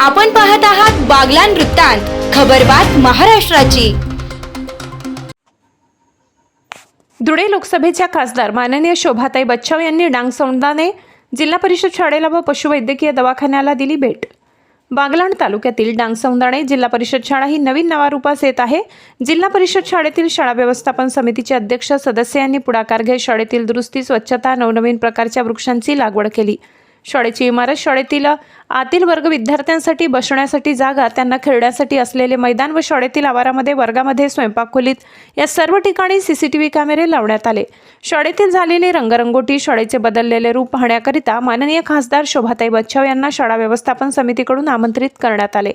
आपण पाहत आहात बागलान वृत्तांत खबरबात महाराष्ट्राची. धुळे लोकसभेच्या खासदार माननीय शोभाताई बच्चाव यांनी डांग सौंदाने जिल्हा परिषद शाळेला व पशुवैद्यकीय दवाखान्याला दिली भेट. बागलाण तालुक्यातील डांगसौंदाणे जिल्हा परिषद शाळा ही नवीन नवारूपास येत आहे. जिल्हा परिषद शाळेतील शाळा व्यवस्थापन समितीचे अध्यक्ष सदस्य यांनी पुढाकार घेत शाळेतील दुरुस्ती स्वच्छता नवनवीन प्रकारच्या वृक्षांची लागवड केली. शाळेची इमारत शाळेतील आतील वर्ग विद्यार्थ्यांसाठी बसण्यासाठी जागा त्यांना खेळण्यासाठी असलेले मैदान व शाळेतील आवारामध्ये वर्गामध्ये स्वयंपाक खोलीत या सर्व ठिकाणी सीसीटीव्ही कॅमेरे लावण्यात आले. शाळेतील झालेली रंगरंगोटी शाळेचे बदललेले रूप पाहण्याकरिता माननीय खासदार शोभाताई बच्चाव यांना शाळा व्यवस्थापन समितीकडून आमंत्रित करण्यात आले.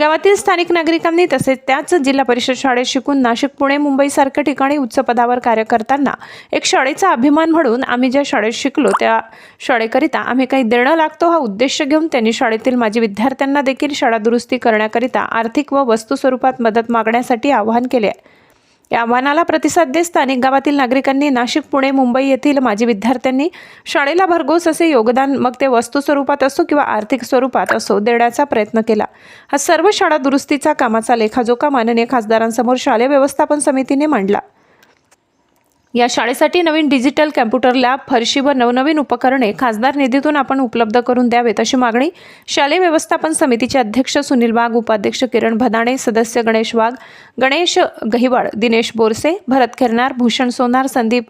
गावातील स्थानिक नागरिकांनी तसेच त्याच जिल्हा परिषद शाळेत शिकून नाशिक पुणे मुंबईसारख्या ठिकाणी उच्च पदावर कार्य करताना एक शाळेचा अभिमान म्हणून आम्ही ज्या शाळेत शिकलो त्या शाळेकरिता आम्ही काही देणं लागतो हा उद्देश घेऊन त्यांनी शाळेतील माजी विद्यार्थ्यांना देखील शाळा दुरुस्ती करण्याकरिता आर्थिक व वस्तू स्वरूपात मदत मागण्यासाठी आवाहन केले आहे. या आव्हानाला प्रतिसाद देत स्थानिक गावातील नागरिकांनी नाशिक पुणे मुंबई येथील माजी विद्यार्थ्यांनी शाळेला भरघोस असे योगदान मग ते वस्तू स्वरूपात असो किंवा आर्थिक स्वरूपात असो देण्याचा प्रयत्न केला. हा सर्व शाळा दुरुस्तीचा कामाचा लेखाजोखा माननीय खासदारांसमोर शालेय व्यवस्थापन समितीने मांडला. या शाळेसाठी नवीन डिजिटल कॅम्प्युटर लॅब फरशी व नवनवीन उपकरणे खासदार निधीतून आपण उपलब्ध करून द्यावेत अशी मागणी शालेय व्यवस्थापन समितीचे अध्यक्ष सुनील वाघ उपाध्यक्ष किरण भदाणे सदस्य गणेश वाघ गणेश गहिवाड दिनेश बोरसे भरत खेरनार भूषण सोनार संदीप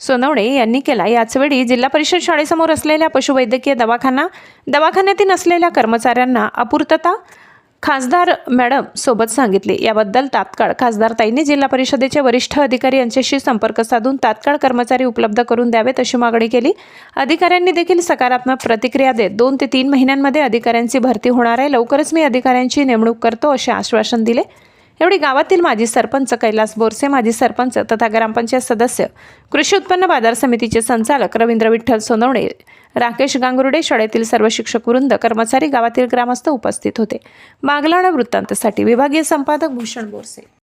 सोनवणे यांनी केला. याचवेळी जिल्हा परिषद शाळेसमोर असलेल्या पशुवैद्यकीय दवाखाना दवाखान्यातील असलेल्या कर्मचाऱ्यांना अपूर्तता खासदार मॅडम सोबत सांगितले. याबद्दल तात्काळ खासदारताईंनी जिल्हा परिषदेचे वरिष्ठ अधिकारी यांच्याशी संपर्क साधून तात्काळ कर्मचारी उपलब्ध करून द्यावेत अशी मागणी केली. अधिकाऱ्यांनी देखील सकारात्मक प्रतिक्रिया देत दोन ते तीन महिन्यांमध्ये अधिकाऱ्यांची भरती होणार आहे. लवकरच मी अधिकाऱ्यांची नेमणूक करतो असे आश्वासन दिले. एवढी गावातील माजी सरपंच कैलास बोरसे माजी सरपंच तथा ग्रामपंचायत सदस्य कृषी उत्पन्न बाजार समितीचे संचालक रवींद्र विठ्ठल सोनवणे राकेश गांगुर्डे शाळेतील सर्व शिक्षक वृंद कर्मचारी गावातील ग्रामस्थ उपस्थित होते. बागलाणा वृत्तांतसाठी विभागीय संपादक भूषण बोरसे.